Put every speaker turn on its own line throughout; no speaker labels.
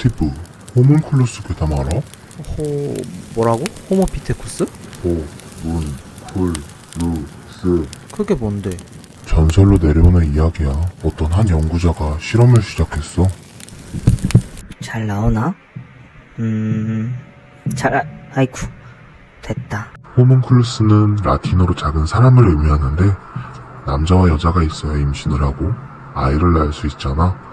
스티브, 호문클루스 괴담 알아?
호... 뭐라고? 호모피테쿠스?
호문클루스
그게 뭔데?
전설로 내려오는 이야기야. 어떤 한 연구자가 실험을 시작했어.
잘 나오나? 음, 잘, 아, 아이쿠. 됐다.
호문클루스는 라틴어로 작은 사람을 의미하는데 남자와 여자가 있어야 임신을 하고 아이를 낳을 수 있잖아.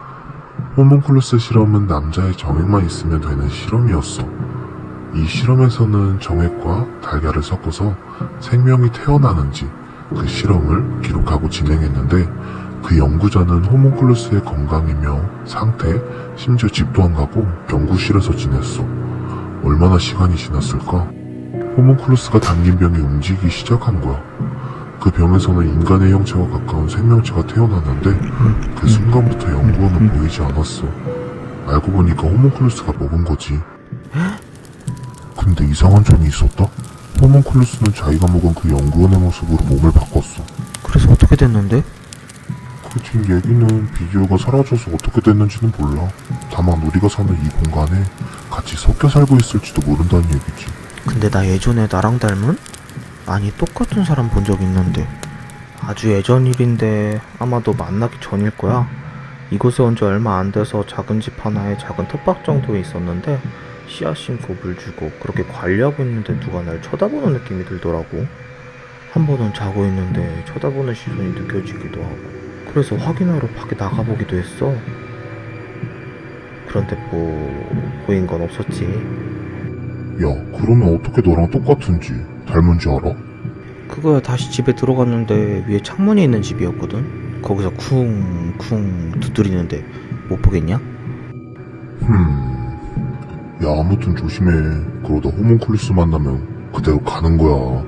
호문클루스 실험은 남자의 정액만 있으면 되는 실험이었어. 이 실험에서는 정액과 달걀을 섞어서 생명이 태어나는지 그 실험을 기록하고 진행했는데 그 연구자는 호문클루스의 건강이며 상태, 심지어 집도 안 가고 연구실에서 지냈어. 얼마나 시간이 지났을까? 호문클루스가 담긴 병이 움직이기 시작한 거야. 그 병에서는 인간의 형체와 가까운 생명체가 태어났는데 그 순간부터 연구원은 보이지 않았어. 알고 보니까 호문클루스가 먹은 거지. 근데 이상한 점이 있었다. 호문클루스는 자기가 먹은 그 연구원의 모습으로 몸을 바꿨어.
그래서 어떻게 됐는데?
그뒤 얘기는 비디오가 사라져서 어떻게 됐는지는 몰라. 다만 우리가 사는 이 공간에 같이 섞여 살고 있을지도 모른다는 얘기지.
근데 나 예전에 나랑 닮은? 아니 똑같은 사람 본 적 있는데. 아주 예전 일인데 아마도 만나기 전일 거야. 이곳에 온 지 얼마 안 돼서 작은 집 하나에 작은 텃밭 정도에 있었는데 씨앗 심고 물 주고 그렇게 관리하고 있는데 누가 날 쳐다보는 느낌이 들더라고. 한 번은 자고 있는데 쳐다보는 시선이 느껴지기도 하고. 그래서 확인하러 밖에 나가보기도 했어. 그런데 뭐 보인 건 없었지.
야, 그러면 어떻게 너랑 똑같은지, 닮은지 알아?
그거야 다시 집에 들어갔는데 위에 창문이 있는 집이었거든. 거기서 쿵쿵 두드리는데 못 보겠냐?
흠. 야, 아무튼 조심해. 그러다 호문클루스 만나면 그대로 가는 거야.